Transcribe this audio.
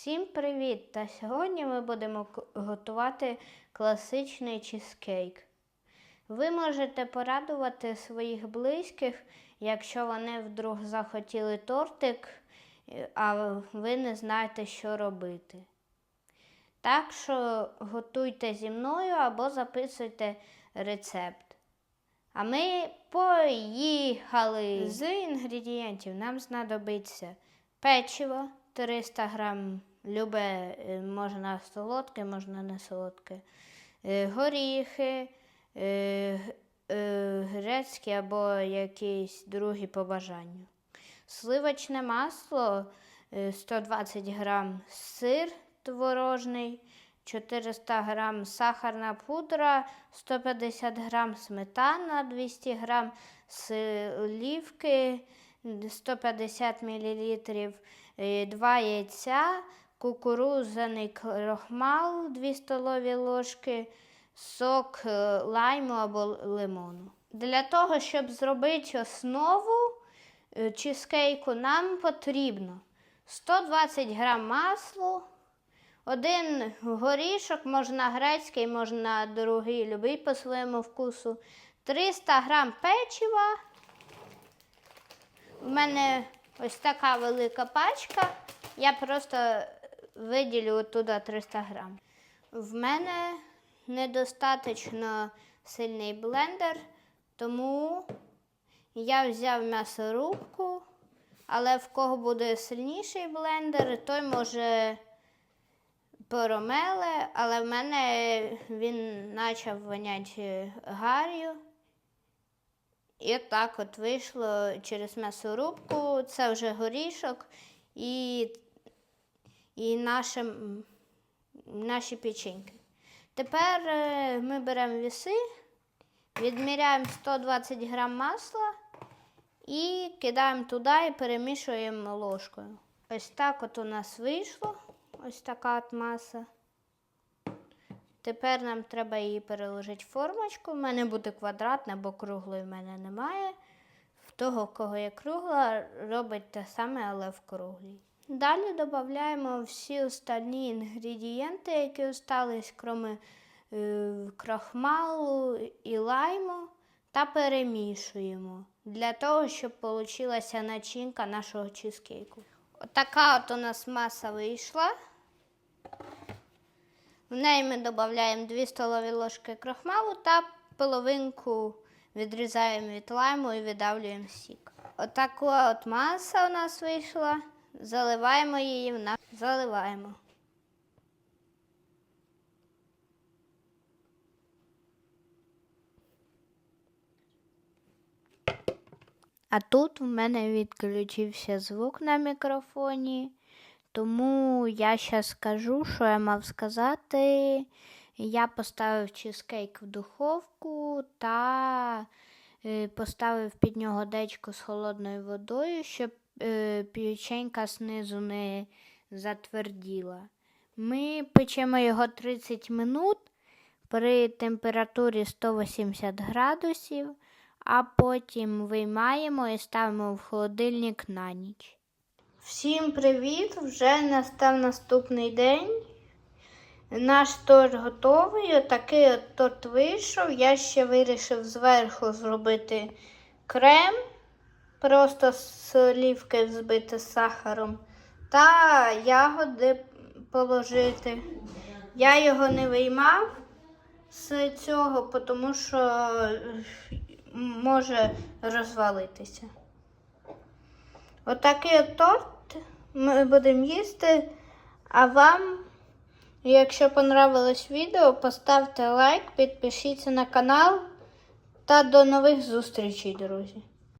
Всім привіт! Та сьогодні ми будемо готувати класичний чизкейк. Ви можете порадувати своїх близьких, якщо вони вдруг захотіли тортик, е, а ви не знаєте, що робити. Так що готуйте зі мною або записуйте рецепт. А ми поїхали. З інгредієнтів нам знадобиться печиво 300 грам, любе, е, можна солодке, можна не солодке, е, горіхи, е, грецькі або якісь другі по бажанню. Сливочне масло е, 120 грам, сир творожний, 400 грам сахарна пудра, 150 грам сметана, 200 грам сливки, 150 мл, 2 яйця, кукурудзяний крохмал, 2 столові ложки, сок е, лайму або лимону. Для того, щоб зробити основу е, чизкейку, нам потрібно 120 грам маслу, один горішок, можна грецький, можна другий, любий по своєму вкусу. 300 грам печива. У мене ось така велика пачка. Я просто виділю туди 300 грам. В мене недостатньо сильний блендер, тому я взяв м'ясорубку, але в кого буде сильніший блендер, той може поромеле, але в мене він почав воняти гар'ю. І так от вийшло через м'ясорубку. Це вже горішок і, і наше, м, наші печеньки. Тепер е, ми беремо віси, відміряємо 120 грам масла і кидаємо туди і перемішуємо ложкою. Ось так от у нас вийшло. Ось така от маса. Тепер нам треба її переложити в формочку. У мене буде квадратна, бо круглої в мене немає. В того, в кого є кругла, робить те саме, але в круглій. Далі додаємо всі остальні інгредієнти, які остались, крім е, крахмалу і лайму, та перемішуємо для того, щоб вийшла начинка нашого чизкейку. Отака от у нас маса вийшла. В неї ми додаємо 2 столові ложки крахмалу та половинку відрізаємо від лайму і видавлюємо сік. Отака от маса у нас вийшла. Заливаємо її в наш. Заливаємо. А тут в мене відключився звук на мікрофоні. Тому я зараз скажу, що я мав сказати. Я поставив чизкейк в духовку та е, поставив під нього дечко з холодною водою, щоб е, печенька знизу не затверділа. Ми печемо його 30 минут при температурі 180 градусів, а потім виймаємо і ставимо в холодильник на ніч. Всім привіт! Вже настав наступний день. Наш торт готовий. Отакий от торт вийшов. Я ще вирішив зверху зробити крем, просто з олівки взбити з сахаром, та ягоди положити. Я його не виймав з цього, тому що може розвалитися. Отакий от торт ми будемо їсти. А вам, якщо понравилось відео, поставте лайк, підпишіться на канал та до нових зустрічей, друзі.